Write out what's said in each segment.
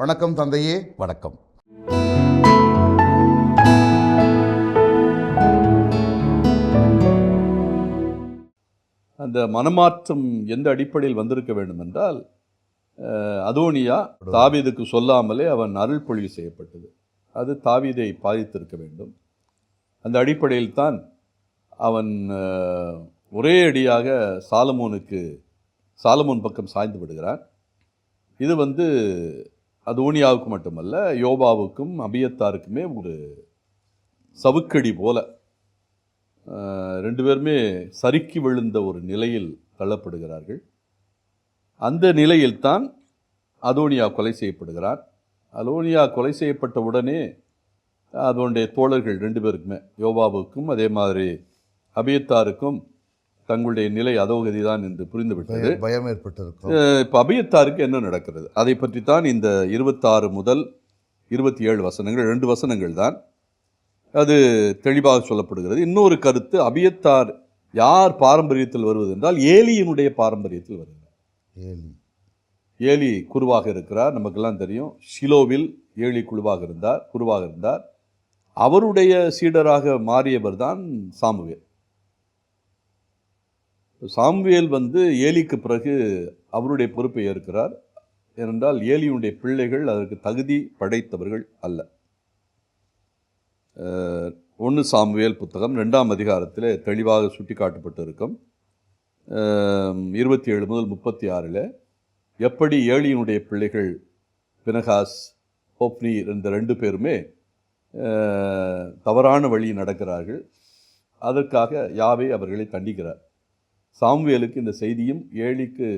வணக்கம் தந்தையே. வணக்கம். அந்த மனமாற்றம் எந்த அடிப்படையில் வந்திருக்க வேண்டும் என்றால் அதோனியா தாவீதுக்கு சொல்லாமலே அவன் அருள் பொழிவு செய்யப்பட்டது. அது தாவீதை பாதித்திருக்க வேண்டும். அந்த அடிப்படையில் தான் அவன் ஒரே அடியாக சாலமோனுக்கு சாலமோன் பக்கம் சாய்ந்து விடுகிறான். இது வந்து அதோனியாவுக்கு மட்டுமல்ல யோபாவுக்கும் அபியத்தாருக்குமே ஒரு சவுக்கடி போல ரெண்டு பேருமே சறுக்கி விழுந்த ஒரு நிலையில் தள்ளப்படுகிறார்கள். அந்த நிலையில்தான் அதோனியா கொலை செய்யப்படுகிறார். அதோனியா கொலை செய்யப்பட்ட உடனே அதனுடைய தோழர்கள் ரெண்டு பேருக்குமே யோபாவுக்கும் அதே மாதிரி அபியத்தாருக்கும் தங்களுடைய நிலை அதோகதி தான் என்று புரிந்துவிட்டது. பய- பயம் ஏற்பட்டிருக்கும் இப்போ அபியத்தாருக்கு என்ன நடக்கிறது? அதை பற்றி தான் இந்த இருபத்தாறு முதல் இருபத்தி ஏழு வசனங்கள் ரெண்டு வசனங்கள் தான் அது தெளிவாக சொல்லப்படுகிறது. இன்னொரு கருத்து அபியத்தார் யார் பாரம்பரியத்தில் வருவது என்றால் ஏலியினுடைய பாரம்பரியத்தில் வருகிறார். ஏலி. ஏலி குருவாக இருக்கிறார் நமக்கெல்லாம் தெரியும். ஷிலோவில் ஏலி குழுவாக இருந்தார் குருவாக இருந்தார். அவருடைய சீடராக மாறியவர் தான் சாமுவேல். சாம்வேல் வந்து ஏலிக்கு பிறகு அவருடைய பொறுப்பை ஏற்கிறார். ஏனென்றால் ஏலியுடைய பிள்ளைகள் அதற்கு தகுதி படைத்தவர்கள் அல்ல. ஒன்று சாம்வேல் புத்தகம் ரெண்டாம் அதிகாரத்தில் தெளிவாக சுட்டிக்காட்டப்பட்டு இருக்கும் இருபத்தி ஏழு முதல் முப்பத்தி ஆறில் எப்படி ஏழியினுடைய பிள்ளைகள் பினகாஸ் ஹோப்னி இந்த ரெண்டு பேருமே தவறான வழி நடக்கிறார்கள். அதற்காக யாவை அவர்களை தண்டிக்கிறார். சாமுவேலுக்கு இந்த செய்தியும் ஏழிக்கு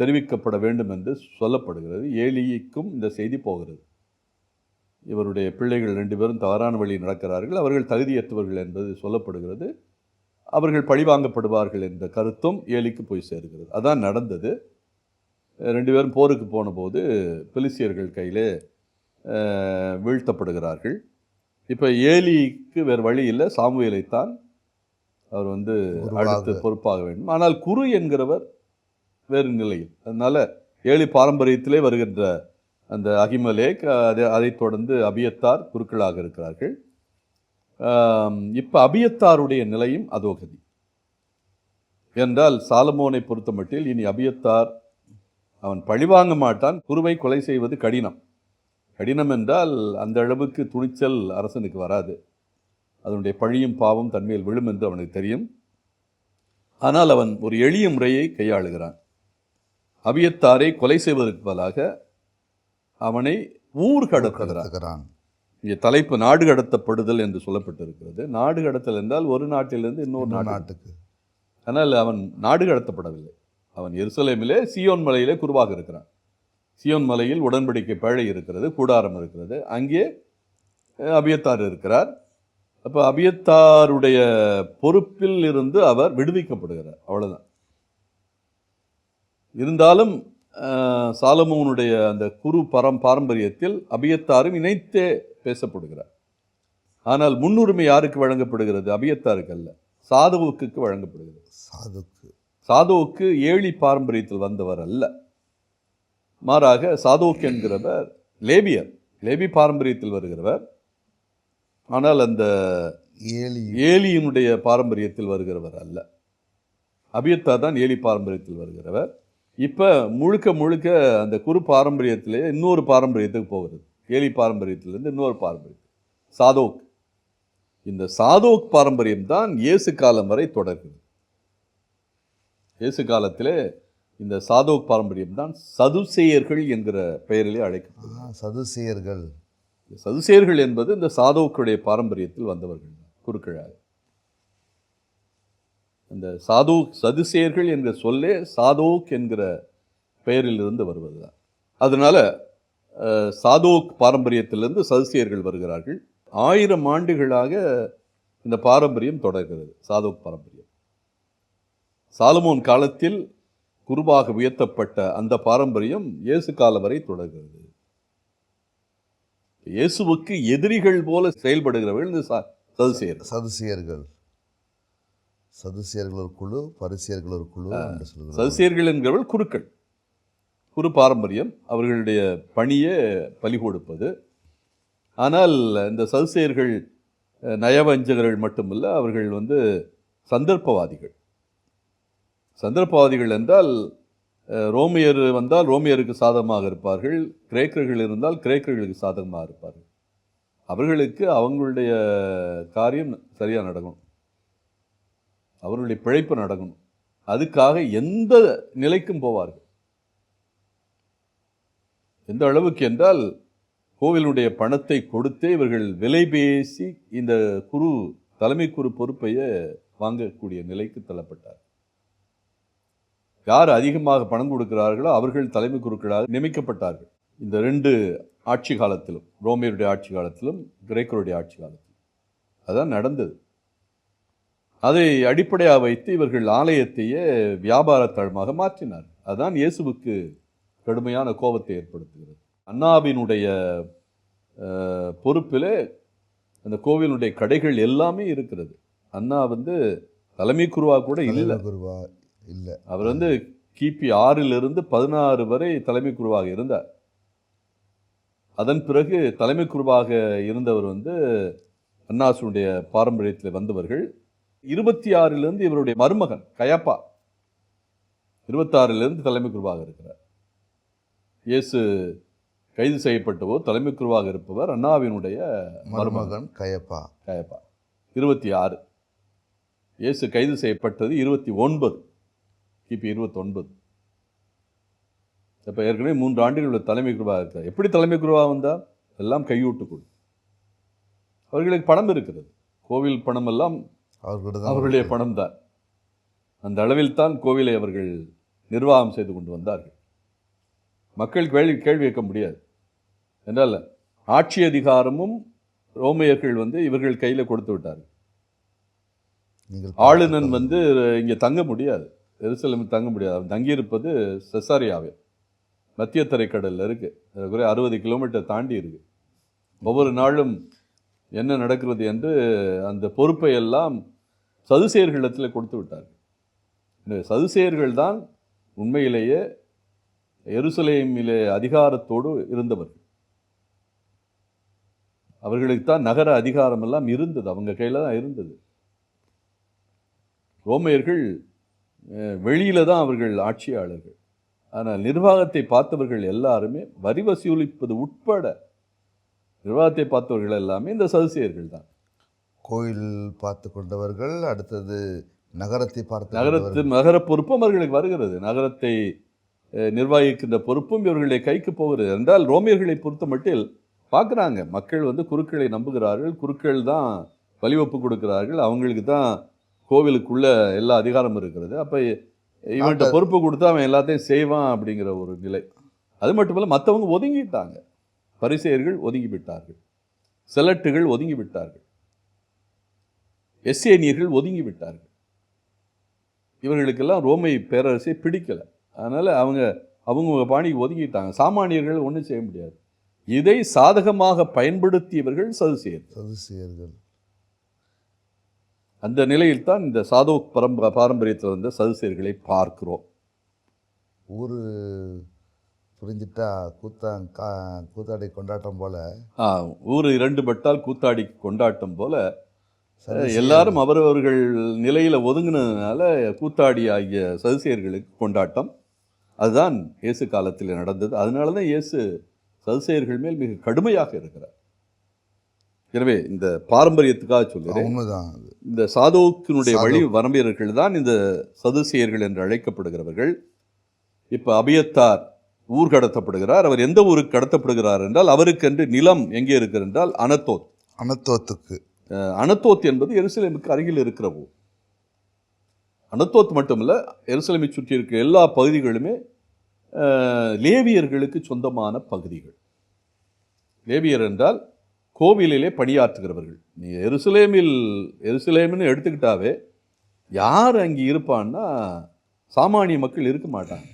தெரிவிக்கப்பட வேண்டும் என்று சொல்லப்படுகிறது. ஏலிக்கும் இந்த செய்தி போகிறது. இவருடைய பிள்ளைகள் ரெண்டு பேரும் தவறான வழி நடக்கிறார்கள். அவர்கள் தகுதியற்றவர்கள் என்பது சொல்லப்படுகிறது. அவர்கள் பழிவாங்கப்படுவார்கள் என்ற கருத்தும் ஏலிக்கு போய் சேர்கிறது. அதான் நடந்தது. ரெண்டு பேரும் போருக்கு போனபோது பெலிசியர்கள் கையிலே வீழ்த்தப்படுகிறார்கள். இப்போ ஏலிக்கு வேறு வழி இல்லை. சாமுவேலைத்தான் அவர் வந்து. அடுத்து பொறுப்பாக வேண்டும். ஆனால் குரு என்கிறவர் வேறு நிலையில். அதனால ஏழி பாரம்பரியத்திலே வருகின்ற அந்த அகிமலேக் அதை அதைத் தொடர்ந்து அபியத்தார் குருக்களாக இருக்கிறார்கள். இப்போ அபியத்தாருடைய நிலையும் அதோகதி. என்றால் சாலமோனை பொறுத்தமட்டில் இனி அபியத்தார் அவன் பழிவாங்க மாட்டான் குருவை கொலை செய்வது கடினம். கடினம் என்றால் அந்த அளவுக்கு துணிச்சல் அரசனுக்கு வராது. அதனுடைய பழியும் பாவம் தன்மையில் விழும் என்று அவனுக்கு தெரியும். ஆனால் அவன் ஒரு எளிய முறையை கையாளுகிறான். அபியத்தாரை கொலை செய்வதற்கு பதிலாக அவனை ஊர் கடத்துகிறான். இங்கே தலைப்பு நாடு கடத்தப்படுதல் என்று சொல்லப்பட்டிருக்கிறது. நாடு கடத்தல் என்றால் ஒரு நாட்டிலிருந்து இன்னொரு நாட்டுக்கு. ஆனால் அவன் நாடு கடத்தப்படவில்லை. அவன் எருசலேமிலே சியோன் மலையிலே குருவாக இருக்கிறான். சியோன் மலையில் உடன்படிக்கை பேழை இருக்கிறது கூடாரம் இருக்கிறது. அங்கே அபியத்தார் இருக்கிறார். அப்போ அபியத்தாருடைய பொறுப்பில் இருந்து அவர் விடுவிக்கப்படுகிறார். அவ்வளவுதான். இருந்தாலும் சாலமோனுடைய அந்த குரு பரம் பாரம்பரியத்தில் அபியத்தாரும் இணைத்தே பேசப்படுகிறார். ஆனால் முன்னுரிமை யாருக்கு வழங்கப்படுகிறது? அபியத்தாருக்கு அல்ல. சாதுவுக்கு வழங்கப்படுகிறது. சாதுக்கு. சாதோக்கு ஏழி பாரம்பரியத்தில் வந்தவர் அல்ல. மாறாக சாதோக் என்கிறவர் லேபியர் லேபி பாரம்பரியத்தில் வருகிறவர் ஆனால் அந்த ஏலி. ஏலியினுடைய பாரம்பரியத்தில் வருகிறவர் அல்ல. அபியத்தா தான் ஏலி பாரம்பரியத்தில் வருகிறவர். இப்போ முழுக்க முழுக்க அந்த குரு பாரம்பரியத்திலே இன்னொரு பாரம்பரியத்துக்கு போகிறது. ஏலி பாரம்பரியத்திலேருந்து இன்னொரு பாரம்பரியம். சாதோக். இந்த சாதோக் பாரம்பரியம் தான் இயேசு காலம் வரை தொடர்கிறது. இயேசு காலத்திலே இந்த சாதோக் பாரம்பரியம் தான் சதுசேயர்கள் என்கிற பெயரிலே அழைக்கப்படுகிறது. சதுசேயர்கள். இந்த சதுசேர்கள் என்பது இந்த சாதோக்குடைய பாரம்பரியத்தில் வந்தவர்கள் குருக்களாக இந்த சாது சதுசேர்கள் என்ற சொல்லே சாதோக் என்கிற பெயரிலிருந்து வருவதுதான். அதனால அஹ், சாதோக் பாரம்பரியத்திலிருந்து சதுசேயர்கள் வருகிறார்கள். ஆயிரம் ஆண்டுகளாக இந்த பாரம்பரியம் தொடர்கிறது சாதோக் பாரம்பரியம். சாலமோன் காலத்தில் குருவாக உயர்த்தப்பட்ட அந்த பாரம்பரியம் இயேசு காலம் வரை தொடர்கிறது. இயேசுவுக்கு எதிரிகள் போல செயல்படுகிறவர்கள் இந்த சா- சதுசேயர்கள். சதுசேயர்கள். ஒரு குழு பரிசேயர்கள் ஒரு குழு சதுசேயர்கள் என்கிறவர்கள் குருக்கள். குரு பாரம்பரியம் அவர்களுடைய பணியே பலி கொடுப்பது. ஆனால் இந்த சதுசேயர்கள் நயவஞ்சகர்கள் மட்டுமல்ல அவர்கள் வந்து சந்தர்ப்பவாதிகள். சந்தர்ப்பவாதிகள் என்றால் ரோமியர் வந்தால் ரோமியருக்கு சாதகமாக இருப்பார்கள். கிரேக்கர்கள் இருந்தால் கிரேக்கர்களுக்கு சாதகமாக இருப்பார்கள். அவர்களுக்கு அவங்களுடைய காரியம் சரியாக நடக்கணும். அவர்களுடைய பிழைப்பு நடக்கணும். அதுக்காக எந்த நிலைக்கும் போவார்கள். எந்த அளவுக்கு என்றால் கோவிலுடைய பணத்தை கொடுத்தே இவர்கள் விலை பேசி இந்த குரு தலைமை குரு பொறுப்பையே வாங்கக்கூடிய நிலைக்கு தள்ளப்பட்டார் யார் அதிகமாக பணம் கொடுக்கிறார்களோ அவர்கள் தலைமை குருக்களாக நியமிக்கப்பட்டார்கள். இந்த ரெண்டு ஆட்சி காலத்திலும் ரோமியருடைய ஆட்சி காலத்திலும் கிரேக்கருடைய ஆட்சி காலத்திலும். அதான் நடந்தது. அதை அடிப்படையாக வைத்து இவர்கள் ஆலயத்தையே வியாபார தளமாக மாற்றினார் அதுதான் இயேசுவுக்கு கடுமையான கோபத்தை ஏற்படுத்துகிறது. அண்ணாவினுடைய பொறுப்பிலே அந்த கோவிலுடைய கடைகள் எல்லாமே இருக்கிறது. அண்ணா வந்து தலைமை குருவா கூட இல்லை. குருவா இல்லை. அவர் வந்து கிபி ஆறிலிருந்து பதினாறு வரை தலைமை குருவாக இருந்தார். அதன் பிறகு தலைமை குருவாக இருந்தவர் வந்து அன்னாசுடைய பாரம்பரியத்தில் வந்தவர்கள். இருபத்தி ஆறிலிருந்து இவருடைய மருமகன் கயப்பா இருபத்தாறிலிருந்து தலைமை குருவாக இருக்கிறார். இயேசு கைது செய்யப்பட்டவோ தலைமை குருவாக இருப்பவர் அண்ணாவினுடைய மருமகன் மருமகன் கயப்பா. கயப்பா. இருபத்தி ஆறு இயேசு கைது செய்யப்பட்டது இருபத்தி ஒன்பது. கிபி இருபத்தொன்பது. இப்போ ஏற்கனவே மூன்று ஆண்டுகள் உள்ள தலைமை குருவாக இருக்கார். எப்படி தலைமை குருவாக வந்தால் எல்லாம் கையூட்டு கொடு. அவர்களுக்கு பணம் இருக்கிறது. கோவில் பணம் எல்லாம் அவர்களுடைய பணம் தான். அந்த அளவில் தான் கோவிலை அவர்கள் நிர்வாகம் செய்து கொண்டு வந்தார்கள். மக்கள் கேள்வி கேள்வி கேட்க முடியாது. என்றால் ஆட்சி அதிகாரமும் ரோமையர்கள் வந்து இவர்கள் கையில் கொடுத்து விட்டார்கள். ஆளுநன் வந்து இங்கே தங்க முடியாது. எருசலேமில் தங்க முடியாது. அவன் தங்கியிருப்பது செசாரியாவே. மத்திய தரைக்கடலில் இருக்குது குறை அறுபது கிலோமீட்டர் தாண்டி இருக்குது ஒவ்வொரு நாளும் என்ன நடக்கிறது என்று அந்த பொறுப்பை எல்லாம் சதுசேயர்களிடத்தில் கொடுத்து விட்டார் எனவே சதுசேயர்கள் தான் உண்மையிலேயே எருசலேமிலே அதிகாரத்தோடு இருந்தவர்கள். அவர்களுக்கு தான் நகர அதிகாரம் எல்லாம் இருந்தது. அவங்க கையில் தான் இருந்தது. ரோமையர்கள் வெளியில தான் அவர்கள் ஆட்சியாளர்கள். ஆனால் நிர்வாகத்தை பார்த்தவர்கள் எல்லாருமே வரி வசூலிப்பது உட்பட நிர்வாகத்தை பார்த்தவர்கள் எல்லாமே இந்த சதுசேயர்கள் தான். கோயில் பார்த்து கொண்டவர்கள் அடுத்தது நகரத்தை பார்த்து நகரத்து. நகர பொறுப்பும் அவர்களுக்கு வருகிறது. நகரத்தை நிர்வகிக்கின்ற பொறுப்பும் இவர்களுடைய கைக்கு போகிறது. என்றால் ரோமியர்களை பொறுத்த மட்டில் பார்க்குறாங்க. மக்கள் வந்து குருக்களை நம்புகிறார்கள். குருக்கள் தான் வழிவப்பு கொடுக்கிறார்கள். அவங்களுக்கு தான் கோவிலுக்குள்ள எல்லா அதிகாரமும் இருக்கிறது. அப்போ இவன்கிட்ட பொறுப்பு கொடுத்தா அவன் எல்லாத்தையும் செய்வான் அப்படிங்கிற ஒரு நிலை. அது மட்டுமல்ல மற்றவங்க ஒதுங்கிட்டாங்க. பரிசெயர்கள் ஒதுங்கி விட்டார்கள் செலட்டுகள் ஒதுங்கி விட்டார்கள் எஸ்ஏனியர்கள் ஒதுங்கி விட்டார்கள் இவர்களுக்கெல்லாம் ரோமை பேரரசை பிடிக்கல. அதனால அவங்க அவங்க பாணிக்கு ஒதுங்கிட்டாங்க. சாமானியர்கள் ஒன்றும் செய்ய முடியாது. இதை சாதகமாக பயன்படுத்தியவர்கள் சதுசேயர் சதுசேயர்கள். அந்த நிலையில் தான் இந்த சாதோக் பரம்ப பாரம்பரியத்தில் வந்த சதுசேயர்களை பார்க்கிறோம். ஊர் புரிஞ்சிட்டா கூத்தா கா கூத்தாடி கொண்டாட்டம் போல. ஆ, ஊர் இரண்டு பட்டால் கூத்தாடி கொண்டாட்டம் போல. எல்லாரும் அவரவர்கள் நிலையில ஒதுங்கினதுனால கூத்தாடி ஆகிய சதுசேயர்களுக்கு கொண்டாட்டம். அதுதான் இயேசு காலத்தில் நடந்தது. அதனால தான் இயேசு சதுசேயர்கள் மேல் மிக கடுமையாக இருக்கிறார். எனவே இந்த பாரம்பரியத்துக்காக உண்மைதான் அது. இந்த சாதோக்கினுடைய சாதோக். வழி வரம்பியர்கள் தான் இந்த சதுசேயர்கள் என்று அழைக்கப்படுகிறவர்கள். இப்போ அபியத்தார் ஊர் கடத்தப்படுகிறார். அவர் எந்த ஊருக்கு கடத்தப்படுகிறார் என்றால் அவருக்கென்று நிலம் எங்கே இருக்கிறது என்றால் அனத்தோத். அனத்தோத்துக்கு. அனத்தோத் என்பது எருசலேமுக்கு அருகில் இருக்கிற ஊர். அனத்தோத் மட்டுமல்ல எருசலேமை சுற்றி இருக்கிற எல்லா பகுதிகளுமே லேவியர்களுக்கு சொந்தமான பகுதிகள். லேவியர் என்றால் கோவிலிலே பணியாற்றுகிறவர்கள் நீ எருசலேமில் எருசலேம்னு எடுத்துக்கிட்டாவே யார் அங்கே இருப்பான்னா சாமானிய மக்கள் இருக்க மாட்டாங்க.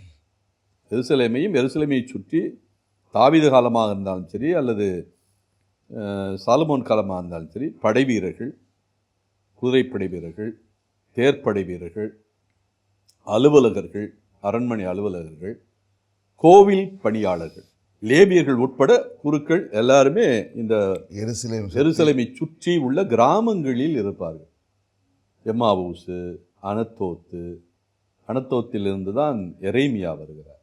எருசலேமையும் எருசலேமையை சுற்றி தாவித காலமாக இருந்தாலும் சரி அல்லது சாலமோன் காலமாக இருந்தாலும் சரி படை வீரர்கள் குதிரைப்படை வீரர்கள் தேர்ப்படை வீரர்கள் அலுவலகர்கள் அரண்மனை அலுவலகர்கள் கோவில் பணியாளர்கள். லேபியர்கள் உட்பட குருக்கள் எல்லாருமே இந்த எருசலேம் ஜெருசலேமை சுற்றி உள்ள கிராமங்களில் இருப்பார்கள். எம்மாவூசு அனத்தோத்து அனத்தோத்திலிருந்து தான் எரேமியா வருகிறார்.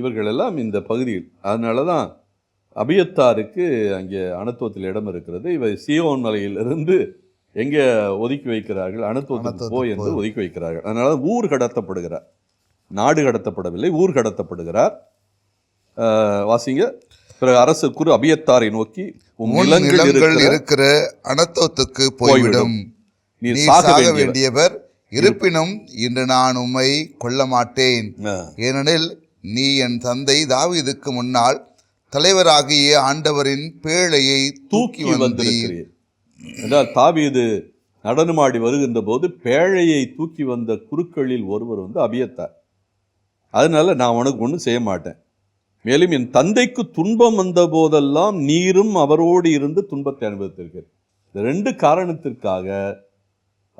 இவர்கள் எல்லாம் இந்த பகுதியில். அதனால தான் அபியத்தாருக்கு அங்கே அனத்தோத்தில் இடம் இருக்கிறது. இவர் சியோன் மலையிலிருந்து எங்கே ஒதுக்கி வைக்கிறார்கள்? அனத்தோத்துக்கு போய் என்று. ஒதுக்கி வைக்கிறார்கள். அதனால தான் ஊர் கடத்தப்படுகிறார். நாடு கடத்தப்படவில்லை ஊர் கடத்தப்படுகிறார். வாசிங்க. பிறகு அரசு குரு அபியத்தாரை நோக்கி நிலங்கள் இருக்கிற அனத்தோத்துக்கு போய்விடும். நீ சாக வேண்டியவர். இருப்பினும் இன்று நான் உம்மை கொல்ல மாட்டேன் ஏனெனில் நீ என் தந்தை தாவீதுக்கு முன்னால் தலைவராகிய ஆண்டவரின் பேழையை தூக்கி தூக்கி வந்தீர். வந்திருக்கிறீர். என்றால் தாவீது நடனமாடி வருகின்ற போது பேழையை தூக்கி வந்த குருக்களில் ஒருவர் வந்து அபியத்தார். அதனால நான் உனக்கு ஒன்றும் செய்ய மாட்டேன். மேலும் என் தந்தைக்கு துன்பம் வந்த போதெல்லாம் நீரும் அவரோடு இருந்து துன்பத்தை அனுபவித்திருக்கிறேன். இந்த ரெண்டு காரணத்திற்காக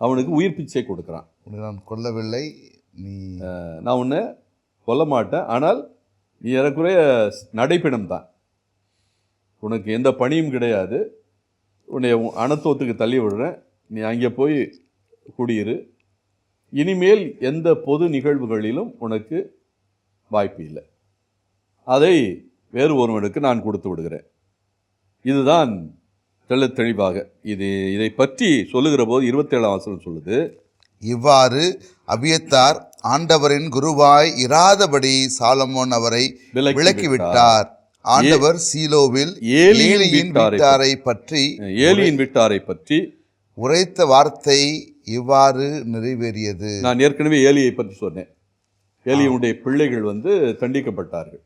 அவனுக்கு உயிர் பிச்சை கொடுக்குறான். உன்னை நான் கொல்லவில்லை நீ நான் உன்னை கொல்ல மாட்டேன் ஆனால் நீ ஏறக்குறைய நடைப்பிணம் தான். உனக்கு எந்த பணியும் கிடையாது. உன்னை உன் அனத்தோத்துக்கு தள்ளி விடுறேன். நீ அங்கே போய் குடியிரு. இனிமேல் எந்த பொது நிகழ்வுகளிலும் உனக்கு வாய்ப்பு இல்லை. அதை வேறு ஒருவனுக்கு நான் கொடுத்து விடுகிறேன். இதுதான் தெள்ளத் தெளிவாக இது இதை பற்றி சொல்லுகிற போது இருபத்தேழாம் வசனம் சொல்லுது. இவ்வாறு அபியத்தார் ஆண்டவரின் குருவாய் இராதபடி சாலமோன் அவரை விலக்கி விலக்கி விட்டார். விட்டார் ஆண்டவர் சீலோவில் ஏலியின் வீட்டாரை பற்றி ஏலியின் வீட்டாரை பற்றி உரைத்த வார்த்தை இவ்வாறு நிறைவேறியது. நான் ஏற்கனவே ஏலியை பற்றி சொன்னேன். ஏலியினுடைய பிள்ளைகள் வந்து தண்டிக்கப்பட்டார்கள்.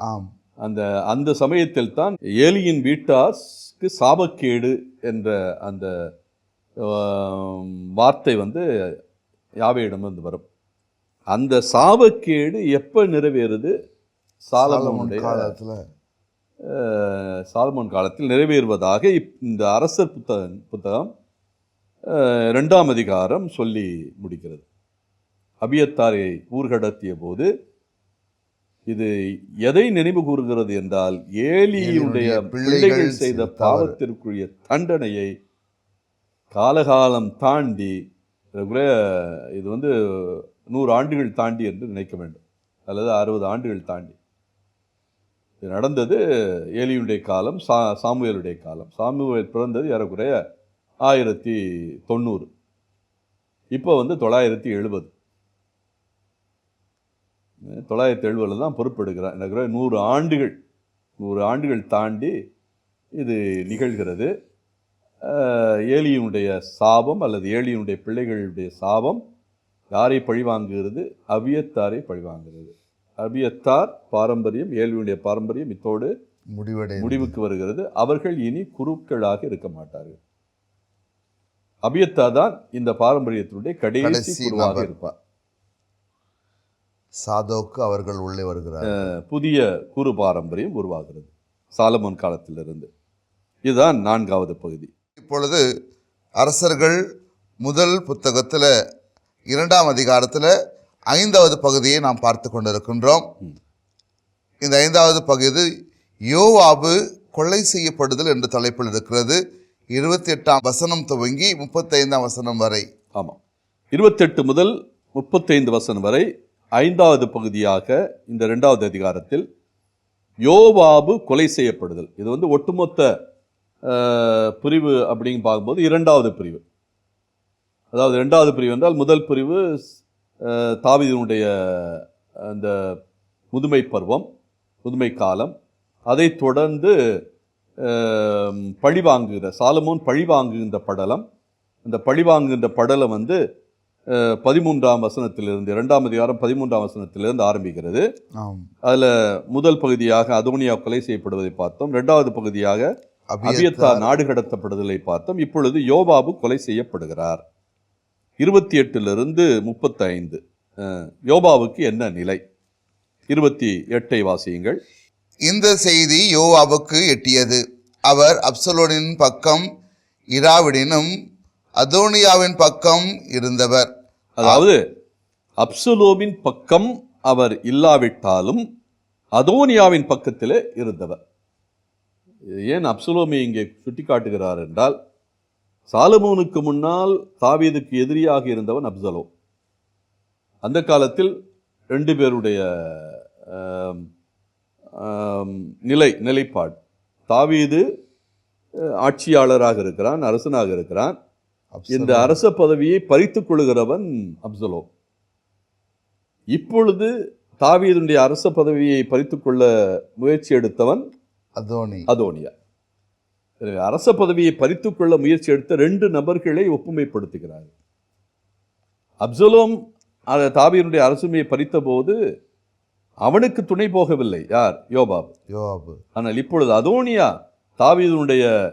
ஆம். அந்த அந்த சமயத்தில் தான் ஏலியின் வீட்டார்க்கு சாபக்கேடு என்ற அந்த வார்த்தை வந்து யாவையிடம் வந்து வரும். அந்த சாபக்கேடு எப்ப நிறைவேறுது? சாலமோன் சாலமோனுடைய காலத்துல சாலமோன் காலத்தில் நிறைவேறுவதாக இப்- இந்த அரசர் புத்தகம் புத்தகம் அஹ், இரண்டாம் அதிகாரம் சொல்லி முடிக்கிறது. அபியத்தாரை ஊர்கடத்திய போது இது எதை நினைவு கூறுகிறது என்றால் ஏலியுடைய பிள்ளைகள் செய்த. பாவத்திற்குரிய தண்டனையை காலகாலம் தாண்டி இது வந்து நூறு ஆண்டுகள் தாண்டி என்று நினைக்க வேண்டும். அல்லது அறுபது ஆண்டுகள் தாண்டி. இது நடந்தது ஏலியுடைய காலம் சா சாமுவேலுடைய காலம். சாமுவேல் பிறந்தது ஏறக்குறைய ஆயிரத்தி தொண்ணூறு. இப்போ வந்து தொள்ளாயிரத்தி எழுபது. தொள்ளாயிரத்தி எழுபதில் தான் பொறுப்பெடுக்கிறார். எனக்கு நூறு ஆண்டுகள் நூறு ஆண்டுகள் தாண்டி இது நிகழ்கிறது. ஏலியினுடைய சாபம் அல்லது ஏலியினுடைய பிள்ளைகளுடைய சாபம் யாரை பழிவாங்குகிறது? அபியத்தாரை பழிவாங்குகிறது. அபியத்தார் பாரம்பரியம் ஏலியுடைய பாரம்பரியம் இத்தோடு முடிவடை முடிவுக்கு வருகிறது. அவர்கள் இனி குருக்களாக இருக்க மாட்டார்கள். அபியத்தா தான் இந்த பாரம்பரியத்தினுடைய கடைசி குருவாக. இருப்பார். சாதோக்கு அவர்கள் உள்ளே வருகிறார் புதிய குரு பாரம்பரியம் உருவாகிறது. சாலமோன் காலத்திலிருந்து. இதுதான் நான்காவது பகுதி. இப்பொழுது அரசர்கள் முதல் புத்தகத்துல இரண்டாம் அதிகாரத்துல ஐந்தாவது பகுதியை நாம் பார்த்து கொண்டிருக்கின்றோம். இந்த ஐந்தாவது பகுதி யோவாபு கொலை செய்யப்படுதல் என்ற தலைப்பில் இருக்கிறது. இருபத்தி எட்டாம் வசனம் துவங்கி முப்பத்தைந்தாம் வசனம் வரை. ஆமாம். இருபத்தெட்டு முதல் முப்பத்தைந்து வசனம் வரை ஐந்தாவது பகுதியாக இந்த ரெண்டாவது அதிகாரத்தில் யோவாபு கொலை செய்யப்படுதல். இது வந்து ஒட்டுமொத்த பிரிவு அப்படின்னு பார்க்கும்போது இரண்டாவது பிரிவு. அதாவது ரெண்டாவது பிரிவு என்றால் முதல் பிரிவு தாவிதனுடைய அந்த முதுமை பருவம் முதுமை காலம். அதை தொடர்ந்து பழிவாங்குகிற பழி வாங்குகிற சாலமோன் பழி வாங்குகின்ற படலம். அந்த பழி வாங்குகின்ற படலம் வந்து பதிமூன்றாம் வசனத்திலிருந்து இரண்டாம் அதிகாரம் பதிமூன்றாம் வசனத்திலிருந்து ஆரம்பிக்கிறது. அதில் முதல் பகுதியாக அதோனியா கொலை செய்யப்படுவதை பார்த்தோம். இரண்டாவது பகுதியாக அபியத்தா நாடு கடத்தப்படுதலை பார்த்தோம். இப்பொழுது யோபாபு கொலை செய்யப்படுகிறார். இருபத்தி எட்டிலிருந்து முப்பத்தைந்து யோபாவுக்கு என்ன நிலை? இருபத்தி எட்டை வாசியுங்கள். இந்த செய்தி யோவாபுக்கு எட்டியது. அவர் அப்சலோனின் பக்கம் இராவிடினும் அதோனியாவின் பக்கம் இருந்தவர். அதாவது அப்சலோமின் பக்கம் அவர் இல்லாவிட்டாலும் அதோனியாவின் பக்கத்தில் இருந்தவர். ஏன் அப்சலோமை இங்கே சுட்டிக்காட்டுகிறார் என்றால் சாலமோனுக்கு முன்னால் தாவீதுக்கு எதிரியாக இருந்தவன் அப்சலோ. அந்த காலத்தில் ரெண்டு பேருடைய நிலை நிலைப்பாடு. தாவீது ஆட்சியாளராக இருக்கிறான் அரசனாக இருக்கிறான். இந்த அரச பதவியை பறித்துக் கொள்கிறவன் அப்சலோ. இப்பொழுது தாவீதுடைய அரச பதவியை பறித்துக் கொள்ள முயற்சி எடுத்தவன் அதோனி. அதோனியா. எனவே அரச பதவியை பறித்துக் கொள்ள முயற்சி எடுத்த ரெண்டு நபர்களை ஒப்புமைப்படுத்துகிறார். அப்சலோம் தாவீதுடைய அரசுமையை பறித்த போது அவனுக்கு துணை போகவில்லை. யார்? யோபாப் யோவாபு. ஆனால் இப்பொழுது அதோனியா தாவீதுடைய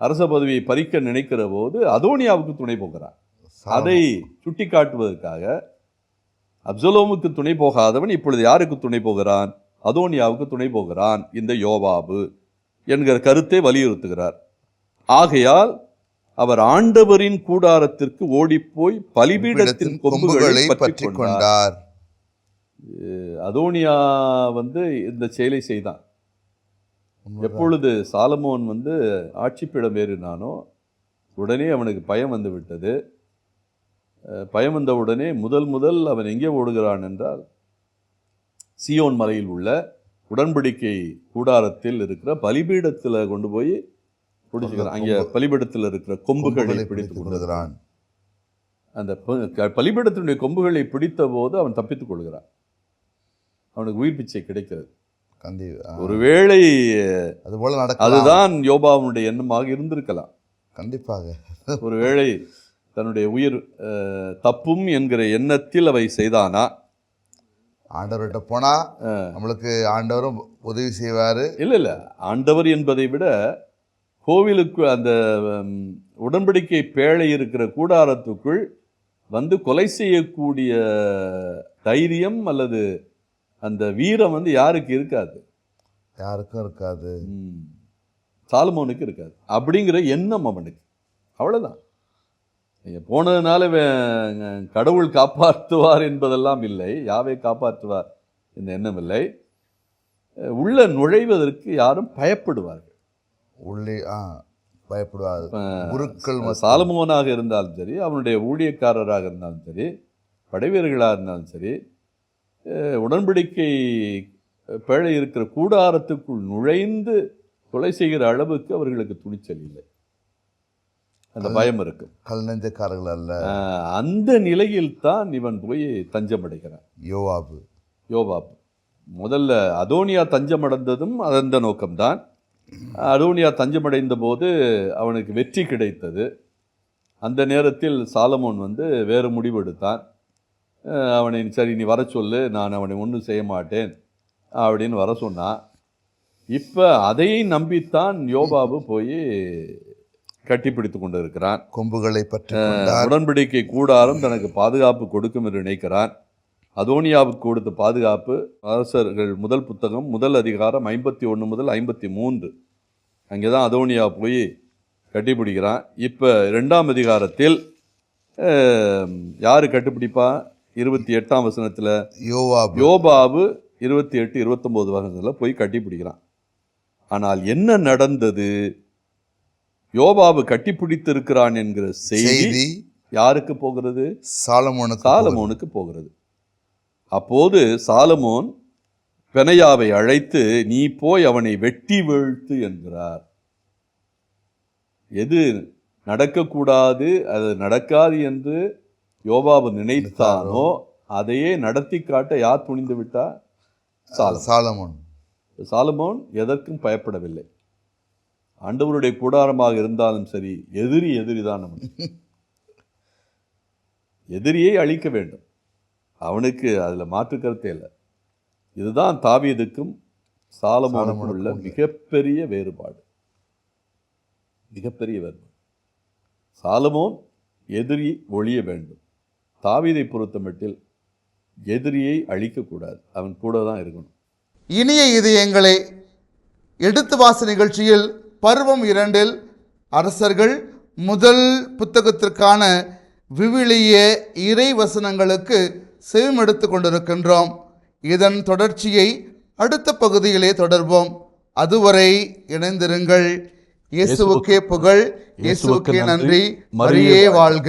அரச பதவியை பறிக்க நினைக்கிற போது அதோனியாவுக்கு துணை போகிறான் அதை சுட்டிக்காட்டுவதற்காக அப்சலோமுக்கு துணை போகாதவன் இப்பொழுது யாருக்கு துணை போகிறான்? அதோனியாவுக்கு துணை போகிறான். இந்த யோவாபு என்கிற கருத்தை வலியுறுத்துகிறார். ஆகையால் அவர் ஆண்டவரின் கூடாரத்திற்கு ஓடிப்போய் பலிபீடத்தின் கொம்புகளை பற்றி கொண்டார் அதோனியா வந்து இந்த செயலை செய்தான். எப்பொழுது சாலமோன் வந்து ஆட்சிப்பிடம் ஏறினானோ உடனே அவனுக்கு பயம் வந்து விட்டது பயம் வந்த உடனே முதல் முதல் அவன் எங்கே ஓடுகிறான் என்றால் சியோன் மலையில் உள்ள உடன்படிக்கை கூடாரத்தில் இருக்கிற பலிபீடத்தில் கொண்டு போய் பிடிச்சுக்கிறான். அங்கே பலிபீடத்தில் இருக்கிற கொம்புகளை பிடித்து கொள்கிறான். அந்த பலிபீடத்தினுடைய கொம்புகளை பிடித்த போது அவன் தப்பித்துக் கொள்கிறான். அவனுக்கு உயிர் பிச்சை கிடைக்கிறது. கந்தி ஒருவேளை அது போல நடக்கலாம். அதுதான் யோபாவுடைய எண்ணமாக இருந்திருக்கலாம். கண்டிப்பாக. ஒருவேளை தன்னுடைய உயிர் தப்பும் என்கிற எண்ணத்தில் அவை செய்தானா? ஆண்டவர்கிட்ட போனா நம்மளுக்கு ஆண்டவரும் உதவி செய்வாரு. இல்லை இல்லை. ஆண்டவர் என்பதை விட கோவிலுக்கு அந்த உடன்படிக்கை பேழை இருக்கிற கூடாரத்துக்குள் வந்து கொலை செய்யக்கூடிய தைரியம் அல்லது அந்த வீரம் வந்து யாருக்கு இருக்காது. யாருக்கும் இருக்காது. சாலமோனுக்கு இருக்காது. அப்படிங்கிற எண்ணம் அவனுக்கு. அவ்வளவுதான். நீங்க போனதுனால கடவுள் காப்பாற்றுவார் என்பதெல்லாம் இல்லை. யாவை காப்பாற்றுவார் என்ற எண்ணம் இல்லை. உள்ள நுழைவதற்கு யாரும் பயப்படுவார்கள். உள்ளே ஆ பயப்படுவார் குருக்கள் சாலமோனாக இருந்தாலும் சரி அவனுடைய ஊழியக்காரராக இருந்தாலும் சரி படைவீரர்களாக இருந்தாலும் சரி உடன்படிக்கை பேழை இருக்கிற கூடாரத்துக்குள் நுழைந்து கொலை செய்கிற அளவுக்கு அவர்களுக்கு துணிச்சல் இல்லை. அந்த பயம் இருக்கு கல் நெஞ்சக்காரர்கள் அல்ல. அந்த நிலையில் தான் இவன் போய் தஞ்சம் அடைகிறான் யோவாபு. யோபாப் முதல்ல அதோனியா தஞ்சம் அடைந்ததும் அந்த நோக்கம்தான். அதோனியா தஞ்சமடைந்த போது அவனுக்கு வெற்றி கிடைத்தது. அந்த நேரத்தில் சாலமோன் வந்து வேறு முடிவெடுத்தான் அவனை சரி நீ வர சொல்லு நான் அவனை ஒன்றும் செய்ய மாட்டேன் அப்படின்னு வர சொன்னான் இப்போ அதையும் நம்பித்தான் யோபாபு போய் கட்டிப்பிடித்து கொண்டு இருக்கிறான் கொம்புகளை பற்றி உடன்படிக்கை கூடாரம் தனக்கு பாதுகாப்பு கொடுக்கும் என்று நினைக்கிறான். அதோனியாவுக்கு கொடுத்த பாதுகாப்பு அரசர்கள் முதல் புத்தகம் முதல் அதிகாரம் ஐம்பத்தி ஒன்று முதல் ஐம்பத்தி மூன்று. அங்கே தான் அதோனியா போய் கட்டிப்பிடிக்கிறான். இப்போ ரெண்டாம் அதிகாரத்தில் யாரு கட்டுப்பிடிப்பா? இருபத்தி எட்டாம் வசனத்தில் யோவாபு. யோபாபு இருபத்தி எட்டு இருபத்தொம்போது வசனத்தில் போய் கட்டிப்பிடிக்கிறான். ஆனால் என்ன நடந்தது? யோபாபு கட்டிப்பிடித்திருக்கிறான் என்கிற செய்தி யாருக்கு போகிறது? சாலமோனுக்கு போகிறது. சாலமோனுக்கு போகிறது. அப்போது சாலமோன் பெனையாவை அழைத்து நீ போய் அவனை வெட்டி வீழ்த்து என்கிறார். எது? நடக்கக்கூடாது அது நடக்காது என்று யோபாபு நினைத்தானோ அதையே நடத்தி காட்ட யார் துணிந்து விட்டா? சாலம் சாலமோன். சாலமோன் எதற்கும் பயப்படவில்லை. ஆண்டவருடைய கூடாரமாக இருந்தாலும் சரி எதிரி எதிரி தான் நமக்கு எதிரியை அழிக்க வேண்டும். அவனுக்கு அதில் மாற்று கருத்தே இல்லை. இதுதான் உள்ள சாலமோனுக்கும் உள்ள. மிகப்பெரிய வேறுபாடு. மிகப்பெரிய வேறுபாடு. சாலமோன் எதிரி ஒழிய வேண்டும். தாவீதை பொறுத்தமட்டில் எதிரியை அழிக்கக்கூடாது. அவன் கூட தான் இருக்கணும். இனிய இதயங்களே எடுத்து வாச நிகழ்ச்சியில் பருவம் இரண்டில் அரசர்கள் முதல் புத்தகத்திற்கான விவிலிய இறை வசனங்களுக்கு செவிமெடுத்து கொண்டிருக்கின்றோம். இதன் தொடர்ச்சியை அடுத்த பகுதியிலே தொடர்வோம். அதுவரை இணைந்திருங்கள். இயேசுவுக்கே புகழ் இயேசுவுக்கே நன்றி. மரியே வாழ்க.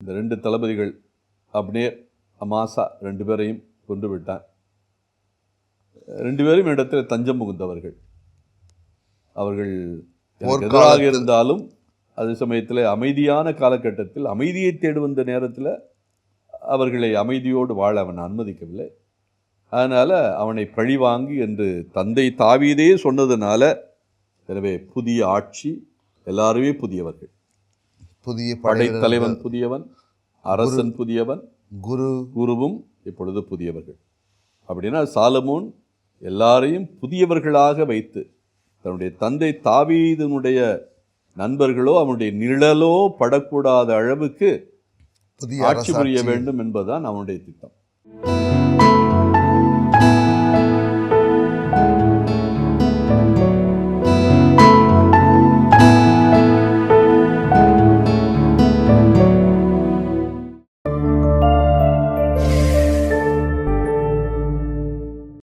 இந்த ரெண்டு தளபதிகள் அப்னேர் அமாசா ரெண்டு பேரையும் கொண்டு விட்டான். ரெண்டு பேரும் இடத்துல தஞ்சம் புகுந்தவர்கள். அவர்கள் எதிராக இருந்தாலும் அதே சமயத்தில் அமைதியான காலகட்டத்தில் அமைதியை தேடும் வந்த நேரத்தில் அவர்களை அமைதியோடு வாழ அவன் அனுமதிக்கவில்லை. அதனால் அவனை பழிவாங்கி என்று தந்தை தாவீதே சொன்னதுனால எனவே புதிய ஆட்சி எல்லாருமே புதியவர்கள். புதிய படைத்தலைவன் புதியவன். அரசன் புதியவன் குரு குருவும் இப்பொழுது புதியவர்கள். அப்படின்னா சாலமோன் எல்லாரையும் புதியவர்களாக வைத்து தன்னுடைய தந்தை தாவீதனுடைய நண்பர்களோ அவனுடைய நிழலோ படக்கூடாத அளவுக்கு ஆட்சி புரிய வேண்டும் என்பதுதான் அவனுடைய திட்டம்.